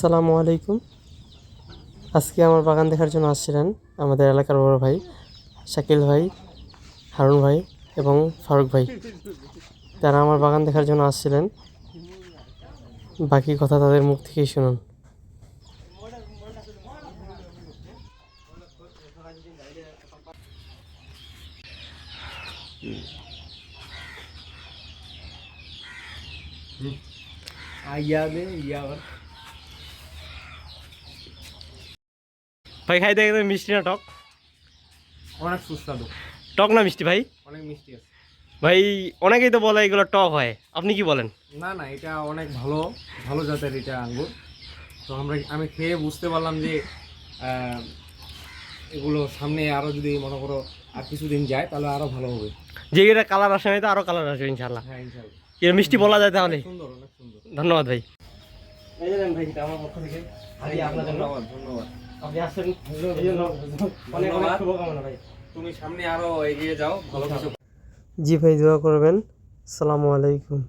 আসসালামু আলাইকুম। আজকে আমার বাগান দেখার জন্য আসছিলেন আমাদের এলাকার বড় ভাই শাকিল ভাই, হারুন ভাই এবং ফারুক ভাই। তারা আমার বাগান দেখার জন্য আসছিলেন। বাকি কথা তাদের মুখ থেকেই শুনুন। আইয়া দে, ইয়া ভাই খাই দেখে মিষ্টি না টক? অনেক সুস্বাদু। টক না মিষ্টি ভাই? অনেক মিষ্টি আছে। ভাই অনেকেই তো বলে এগুলো টক হয়। আপনি কি বলেন? না না এটা অনেক ভালো ভালো জাতের এটা আঙ্গুর। তো আমরা আমি খেয়ে বুঝতে পারলাম যে এগুলো সামনে আরও যদি মনে করো আর কিছুদিন যায় তাহলে আরও ভালো হবে। যে এটা কালার আসে তো আরও কালার আসবে ইনশাল্লাহ হ্যাঁ ইনশাল্লাহ এর মিষ্টি বলা যায় তাহলে। সুন্দর অনেক সুন্দর। ধন্যবাদ ভাই। এই ভাই আমার পক্ষ থেকে। আপনার জন্য। ধন্যবাদ ধন্যবাদ। আপনি আসছেন এই জন্য অনেক অনেক শুভকামনা ভাই। তুমি সামনে আরও এগিয়ে যাও ভালো কিছু জি ভাই দোয়া করবেন। সালামু আলাইকুম।